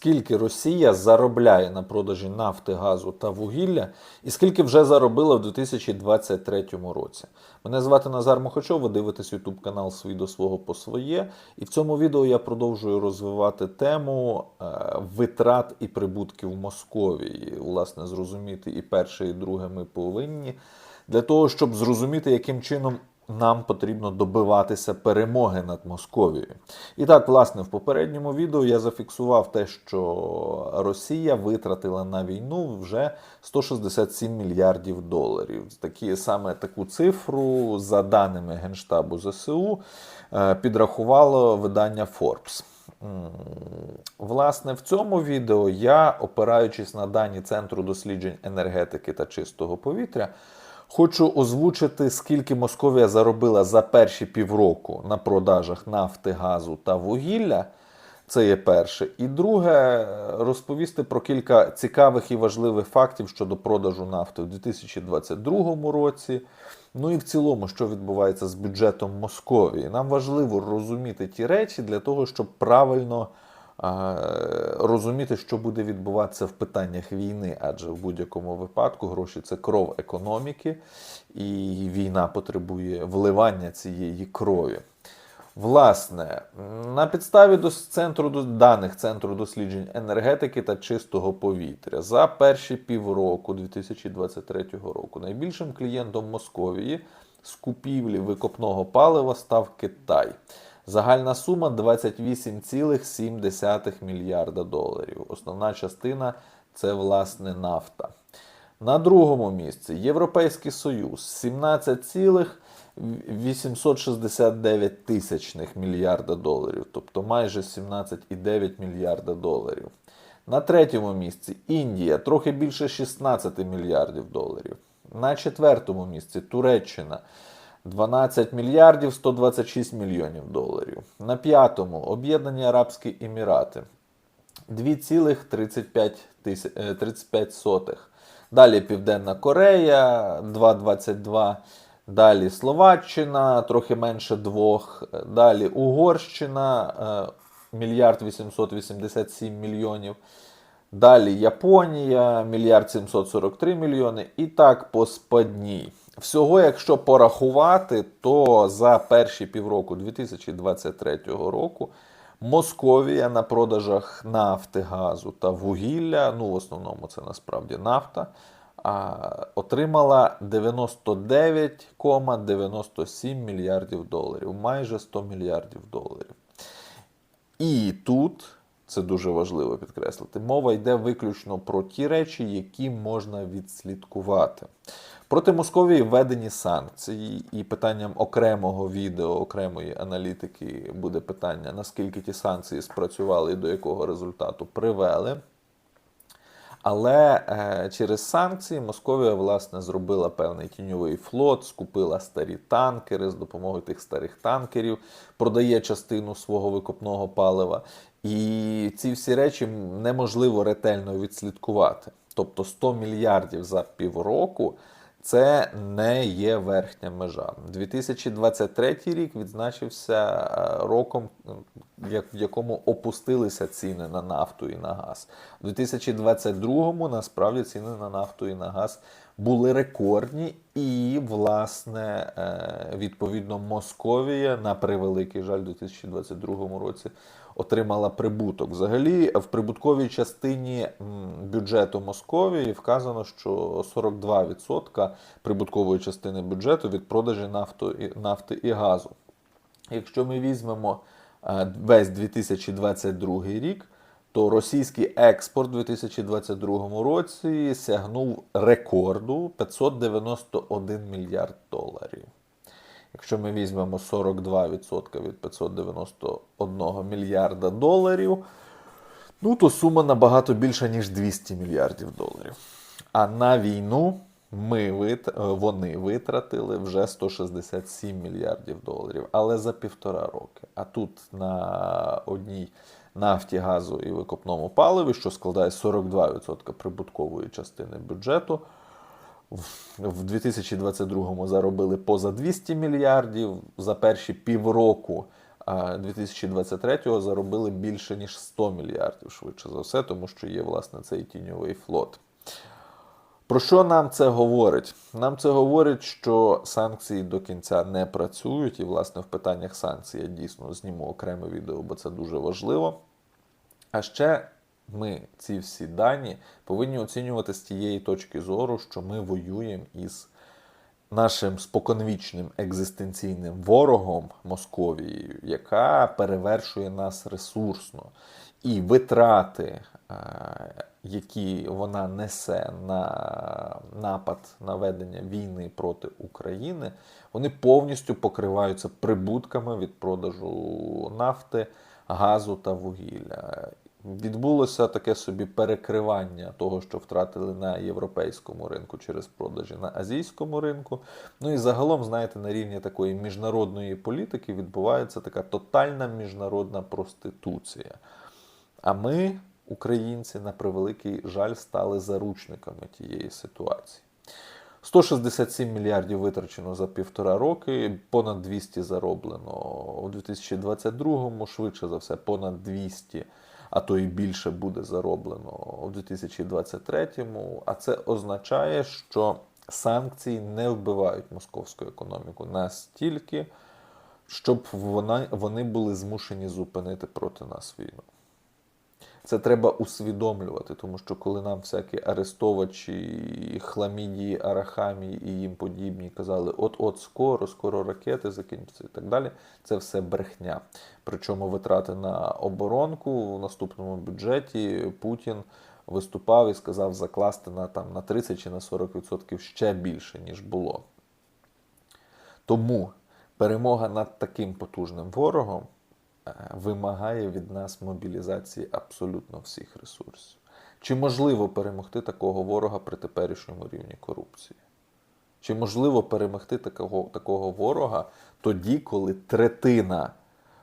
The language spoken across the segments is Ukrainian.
Скільки Росія заробляє на продажі нафти, газу та вугілля, і скільки вже заробила в 2023 році. Мене звати Назар Мохачов, ви дивитесь YouTube канал «Свій до свого по своє. І в цьому відео я продовжую розвивати тему е, витрат і прибутків Московії. Власне, зрозуміти і перше, і друге ми повинні для того, щоб зрозуміти, яким чином нам потрібно добиватися перемоги над Московією. І так, власне, в попередньому відео я зафіксував те, що Росія витратила на війну вже 167 мільярдів доларів. Такі саме таку цифру, за даними Генштабу ЗСУ, е, підрахувало видання Forbes. Власне, в цьому відео я, опираючись на дані Центру досліджень енергетики та чистого повітря, хочу озвучити, скільки Московія заробила за перші півроку на продажах нафти, газу та вугілля. Це є перше. І друге, розповісти про кілька цікавих і важливих фактів щодо продажу нафти у 2022 році. Ну і в цілому, що відбувається з бюджетом Московії. Нам важливо розуміти ті речі для того, щоб правильно розуміти, що буде відбуватися в питаннях війни, адже в будь-якому випадку гроші це кров економіки, і війна потребує вливання цієї крові. Власне, на підставі дос- центру до- даних Центру досліджень енергетики та чистого повітря за перші півроку 2023 року найбільшим клієнтом Московії з купівлі викопного палива став Китай. Загальна сума 28,7 мільярда доларів. Основна частина це власне нафта. На другому місці Європейський Союз 17,869 тисячних мільярда доларів, тобто майже 17,9 мільярда доларів. На третьому місці Індія трохи більше 16 мільярдів доларів. На четвертому місці Туреччина 12 мільярдів 126 мільйонів доларів. На п'ятому Об'єднані Арабські Емірати 2,35 тисяч- е, 35 сотих. Далі Південна Корея 2,22. Далі Словаччина трохи менше двох. Далі Угорщина е, мільярд 887 мільйонів. Далі Японія, мільярд 743 мільйони. І так по спадній. Всього, якщо порахувати, то за перші півроку 2023 року Московія на продажах нафти, газу та вугілля, ну в основному це насправді нафта, отримала 99,97 мільярдів доларів, майже 100 мільярдів доларів. І тут це дуже важливо підкреслити. Мова йде виключно про ті речі, які можна відслідкувати. Проти Московії введені санкції, і питанням окремого відео, окремої аналітики буде питання, наскільки ті санкції спрацювали і до якого результату привели. Але е, через санкції Московія власне зробила певний тіньовий флот, скупила старі танкери з допомогою тих старих танкерів, продає частину свого викопного палива. І ці всі речі неможливо ретельно відслідкувати. Тобто 100 мільярдів за півроку. Це не є верхня межа. 2023 рік відзначився е, роком, в якому опустилися ціни на нафту і на газ. У 2022 насправді ціни на нафту і на газ були рекордні, і, власне, е, відповідно, Московія на превеликий жаль, у 2022 році отримала прибуток. Взагалі, в прибутковій частині бюджету Московії вказано, що 42% прибуткової частини бюджету від продажі нафти і газу. Якщо ми візьмемо е, весь 2022 рік, то російський експорт у 2022 році сягнув рекорду 591 мільярд доларів. Якщо ми візьмемо 42% від 591 мільярда доларів, ну то сума набагато більша, ніж 200 мільярдів доларів. А на війну ми вит... вони витратили вже 167 мільярдів доларів, але за півтора роки. А тут на одній нафті, газу і викопному паливі, що складає 42% прибуткової частини бюджету, в 2022 заробили поза 200 мільярдів. За перші півроку 2023-го заробили більше ніж 100 мільярдів, швидше за все, тому що є власне цей тіньовий флот. Про що нам це говорить? Нам це говорить, що санкції до кінця не працюють, і, власне, в питаннях санкцій я дійсно зніму окреме відео, бо це дуже важливо. А ще ми ці всі дані повинні оцінювати з тієї точки зору, що ми воюємо із нашим споконвічним екзистенційним ворогом Московією, яка перевершує нас ресурсно. І витрати, е, які вона несе на напад на ведення війни проти України, вони повністю покриваються прибутками від продажу нафти, газу та вугілля. Відбулося таке собі перекривання того, що втратили на європейському ринку через продажі на азійському ринку. Ну і загалом, знаєте, на рівні такої міжнародної політики відбувається така тотальна міжнародна проституція. А ми, українці, на превеликий жаль, стали заручниками тієї ситуації. 167 мільярдів витрачено за півтора роки, понад 200 зароблено у 2022-му, швидше за все, понад 200, а то і більше буде зароблено у 2023-му. А це означає, що санкції не вбивають московську економіку настільки, щоб вона, вони були змушені зупинити проти нас війну. Це треба усвідомлювати, тому що коли нам всякі арестовачі, хламідії, арахамії і їм подібні казали, от-от скоро, скоро ракети закінчаться і так далі, це все брехня. Причому витрати на оборонку в наступному бюджеті Путін виступав і сказав закласти на там на 30 чи на 40% ще більше, ніж було. Тому перемога над таким потужним ворогом вимагає від нас мобілізації абсолютно всіх ресурсів. Чи можливо перемогти такого ворога при теперішньому рівні корупції? Чи можливо перемогти такого, такого ворога тоді, коли третина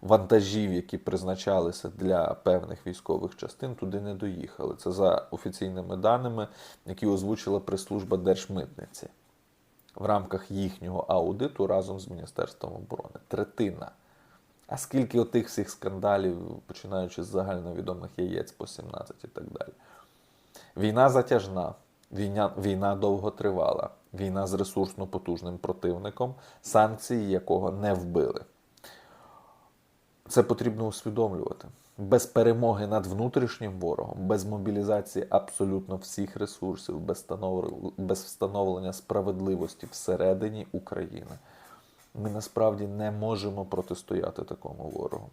вантажів, які призначалися для певних військових частин, туди не доїхали? Це за офіційними даними, які озвучила прес-служба Держмитниці в рамках їхнього аудиту разом з Міністерством оборони. Третина. А скільки отих всіх скандалів, починаючи з загальновідомих яєць по 17 і так далі. Війна затяжна, війна, війна довготривала, війна з ресурсно потужним противником, санкції якого не вбили. Це потрібно усвідомлювати. Без перемоги над внутрішнім ворогом, без мобілізації абсолютно всіх ресурсів, без встановлення справедливості всередині України, ми насправді не можемо протистояти такому ворогу,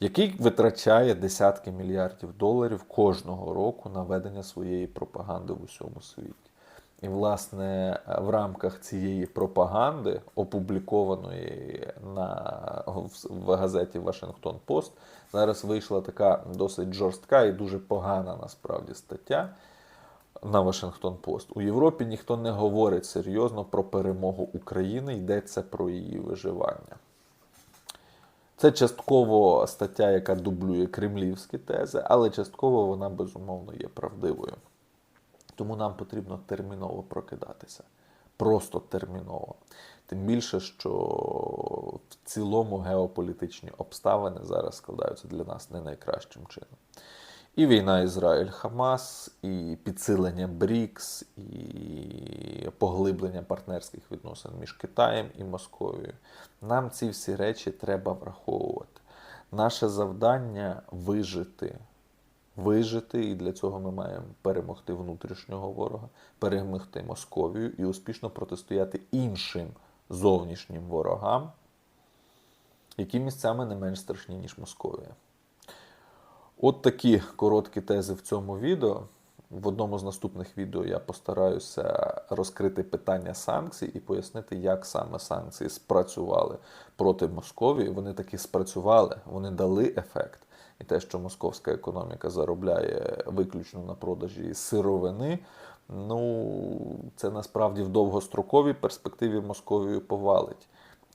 який витрачає десятки мільярдів доларів кожного року на ведення своєї пропаганди в усьому світі. І, власне, в рамках цієї пропаганди, опублікованої на, в газеті Вашингтон Пост, зараз вийшла така досить жорстка і дуже погана насправді стаття на Вашингтон Пост. У Європі ніхто не говорить серйозно про перемогу України, йдеться про її виживання. Це частково стаття, яка дублює кремлівські тези, але частково вона безумовно є правдивою. Тому нам потрібно терміново прокидатися. Просто терміново. Тим більше, що в цілому геополітичні обставини зараз складаються для нас не найкращим чином. І війна Ізраїль-Хамас, і підсилення БРІКС, і поглиблення партнерських відносин між Китаєм і Московією. Нам ці всі речі треба враховувати. Наше завдання вижити вижити, і для цього ми маємо перемогти внутрішнього ворога, перемогти Московію і успішно протистояти іншим зовнішнім ворогам, які місцями не менш страшні, ніж Московія. От такі короткі тези в цьому відео. В одному з наступних відео я постараюся розкрити питання санкцій і пояснити, як саме санкції спрацювали проти Московії. Вони таки спрацювали, вони дали ефект. І те, що московська економіка заробляє виключно на продажі сировини, ну це насправді в довгостроковій перспективі Московію повалить.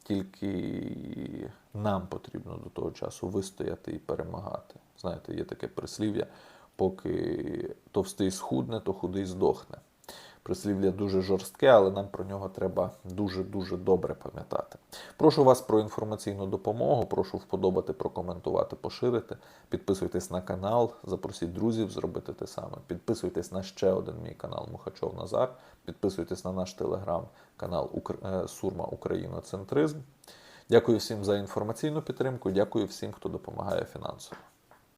Тільки нам потрібно до того часу вистояти і перемагати. Знаєте, є таке прислів'я: поки товстий схудне, то худий здохне. Прислів'я дуже жорстке, але нам про нього треба дуже-дуже добре пам'ятати. Прошу вас про інформаційну допомогу, прошу вподобати, прокоментувати, поширити. Підписуйтесь на канал, запросіть друзів зробити те саме. Підписуйтесь на ще один мій канал Мухачов Назар. Підписуйтесь на наш телеграм-канал е, Сурма Україноцентризм. Дякую всім за інформаційну підтримку. Дякую всім, хто допомагає фінансово.